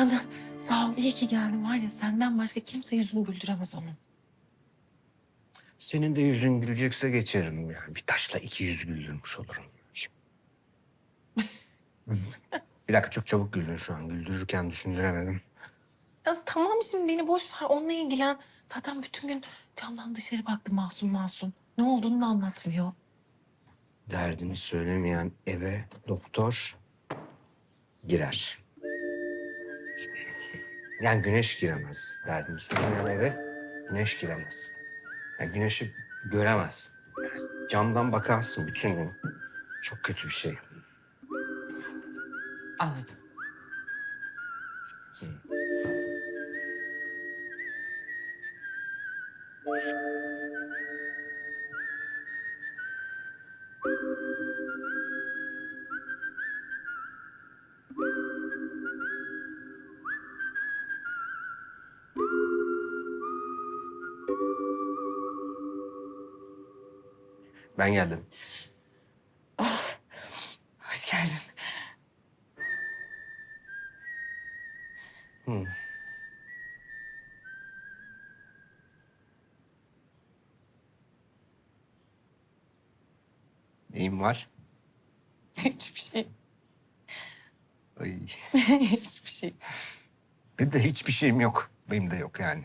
Ana sağ ol iyi ki geldin var ya senden başka kimse yüzünü güldüremez onun. Senin de yüzün gülecekse geçerim yani. Bir taşla iki yüz güldürmüş olurum. bir dakika çok çabuk güldün şu an. Güldürürken düşündüremedim. Ya tamam şimdi beni boş ver onunla ilgilen. Zaten bütün gün camdan dışarı baktı masum masum. Ne olduğunu da anlatmıyor. Derdini söylemeyen eve doktor girer. Yani güneş giremez. Derdini söylemeyen eve güneş giremez. Yani güneşi göremezsin. Camdan bakarsın bütün gün. Çok kötü bir şey. Anladım. Ben geldim. Hoş geldin. Hı. Neyim var? Hiçbir şey. Ay. Hiçbir şey. Benim de hiçbir şeyim yok. Benim de yok yani.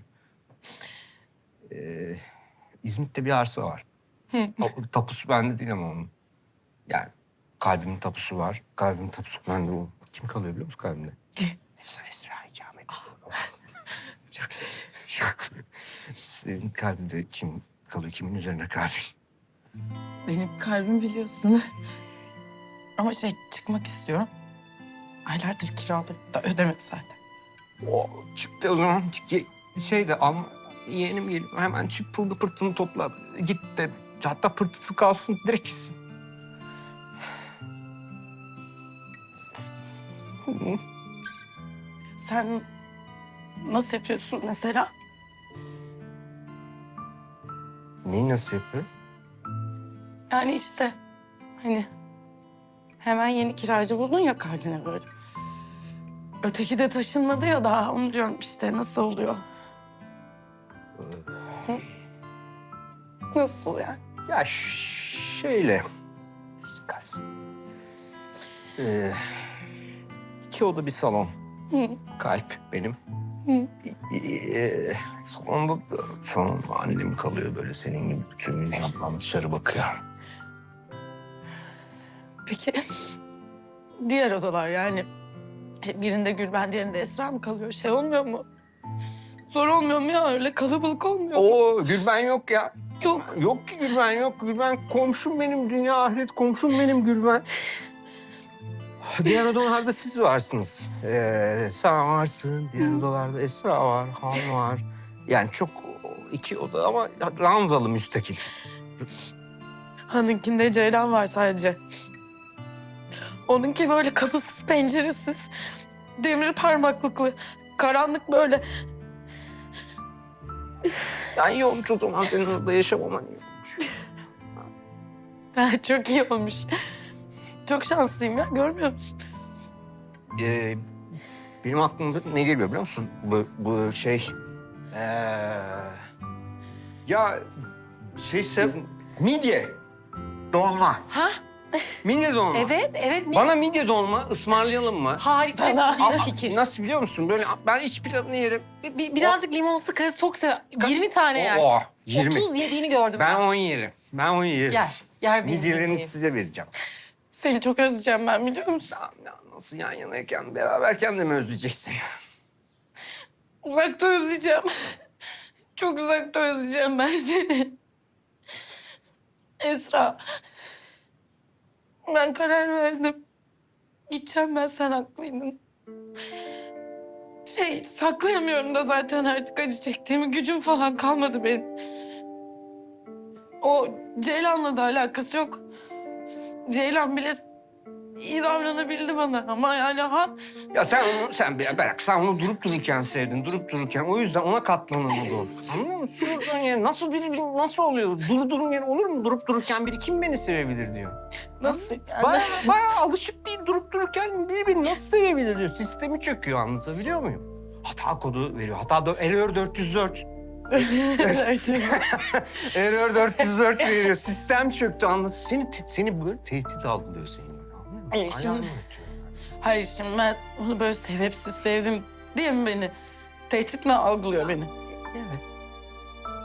Ee, İzmit'te bir arsa var. O tapusu bende değil ama onun. Yani kalbimin tapusu var. Kalbimin tapusu bende. O. Kim kalıyor biliyor musun kalbimde? Esra Esra ikamet. Çok şey. Senin kalbinde kim kalıyor? Kimin üzerine kalbin? Benim kalbim biliyorsun. Ama şey çıkmak istiyor. Aylardır kiralı da ödemedi zaten. O çıktı o zaman. Çık- Şey de al, yeğenim geliyor. Hemen çık pıldı pırtını topla. Git de hatta pırtısı kalsın direkt gitsin. Sen nasıl yapıyorsun mesela? Neyi nasıl yapıyor? Yani işte hani hemen yeni kiracı buldun ya kalbine böyle. Öteki de taşınmadı ya daha onu diyorum işte nasıl oluyor? Nasıl yani? Ya ş- şöyle. İşte karısı. Ee, iki oda bir salon. Hı. Kalp benim. Hı. Ee, salonda da falan annem kalıyor böyle senin gibi bütün gün yandan dışarı bakıyor. Peki diğer odalar yani birinde Gülben diğerinde Esra mı kalıyor? Şey olmuyor mu? Zor olmuyor mu ya öyle kalabalık olmuyor mu? Oo Gülben yok ya. Yok. Yok ki Gülben yok. Gülben komşum benim. Dünya ahiret komşum benim Gülben. Diğer odalarda siz varsınız. Ee, sen varsın. Diğer odalarda Esra var, Han var. Yani çok iki oda ama ranzalı müstakil. Hanınkinde Ceylan var sadece. Onunki böyle kapısız penceresiz. Demir parmaklıklı. Karanlık böyle. Yani iyi olmuş o zaman senin orada yaşamaman iyi olmuş. Ha, Çok iyi olmuş. Çok şanslıyım ya görmüyor musun? Ee, benim aklımda ne geliyor biliyor musun? Bu, bu şey... Ee, ya şeyse midye dolma. Ha? Midye dolma. Evet, evet. Bana midye dolma ısmarlayalım mı? Harika Sana- bir fikir. Nasıl biliyor musun? Böyle ben iç pilavını yerim. Bir- birazcık limon sıkarız çok sever. 20 tane yer. Oo, 20. 30 yediğini gördüm Ben ben. 10 yerim. Ben 10 yerim. Yer. Yer benim Midyelerini yediğim. size vereceğim. Seni çok özleyeceğim ben biliyor musun? Ya, ya Nasıl yan yanayken, beraberken de mi özleyeceksin? Uzakta özleyeceğim. Çok uzakta özleyeceğim ben seni. Esra. Ben karar verdim. Gideceğim ben sen haklıydın. Şey saklayamıyorum da zaten artık acı çektiğimi. Gücüm falan kalmadı benim. O Ceylan'la da alakası yok. Ceylan bile iyi davranabildi bana ama yani Han Ya sen onu, sen bir bırak. Sen onu durup dururken sevdin, durup dururken. O yüzden ona katlanamadı. Anlıyor musun? Yani nasıl biri, nasıl oluyor? Duru durun yani olur mu? Durup dururken biri kim beni sevebilir diyor. nasıl yani? Baya, baya alışık değil durup dururken biri beni nasıl sevebilir diyor. Sistemi çöküyor anlatabiliyor muyum? Hata kodu veriyor. Hata error 404. Error 404 veriyor. Sistem çöktü anlat. Seni seni böyle tehdit algılıyor seni. Ayağını şimdi-. Hayır şimdi ben onu böyle sebepsiz sevdim diye mi beni? Tehdit mi algılıyor beni? Evet.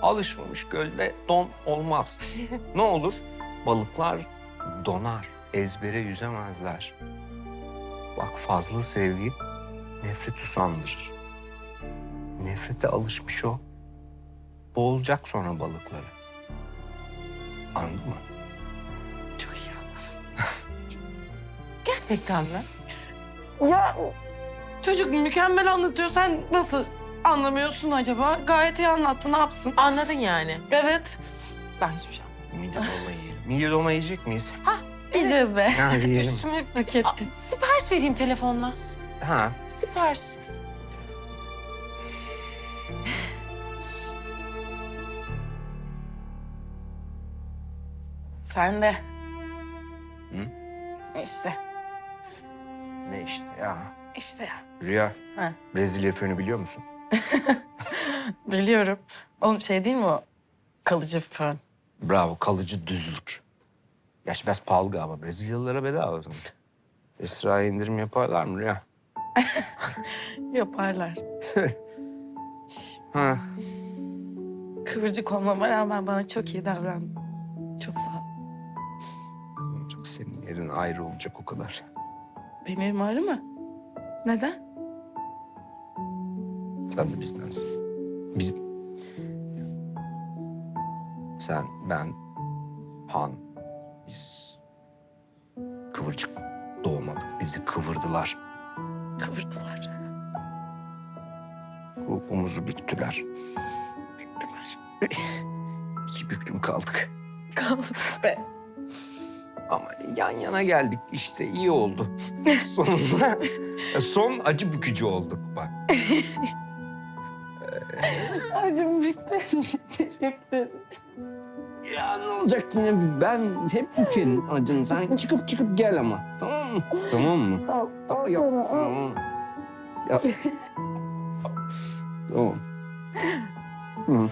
Alışmamış gölde don olmaz. ne olur? Balıklar donar. Ezbere yüzemezler. Bak fazla sevgi nefret usandırır. Nefrete alışmış o. Boğulacak sonra balıkları. Anladın mı? Gerçekten mi? Ya çocuk mükemmel anlatıyor. Sen nasıl anlamıyorsun acaba? Gayet iyi anlattı. Ne yapsın? Anladın yani. Evet. Ben hiçbir şey anlamadım. Midye dolma yiyelim. Midye dolma yiyecek miyiz? Yiyeceğiz be. Ha yiyelim. Üstüme hak etti. Sipariş vereyim telefonla. Ha. Sipariş. Sen de. Hı? İşte. Ne işte ya. İşte ya. Rüya. Ha. Brezilya fönü biliyor musun? Biliyorum. Oğlum şey değil mi o? Kalıcı fön. Bravo, kalıcı düzlük. Gerçi biraz pahalı galiba. Brezilyalılara bedava. Esra'ya indirim yaparlar mı Rüya? Yaparlar. Ha. Kıvırcık olmama rağmen bana çok iyi davrandın. Çok sağ ol. Çok senin yerin ayrı olacak o kadar. Benim ağrı mı? Neden? Sen de bizdensin. Biz... Sen, ben, Han, biz kıvırcık doğmadık. Bizi kıvırdılar. Kıvırdılar. Ruhumuzu büktüler. Büktüler. İki büklüm kaldık. Kaldım be. Ama yan yana geldik işte iyi oldu. Sonunda son acı bükücü olduk bak. Acım bitti. Teşekkür ederim. Ya ne olacak yine ben hep bükerim acını. Sen çıkıp çıkıp gel ama tamam mı? Tamam mı? Sağ ol. Tamam yok. Tamam. Ya. tamam. Hı.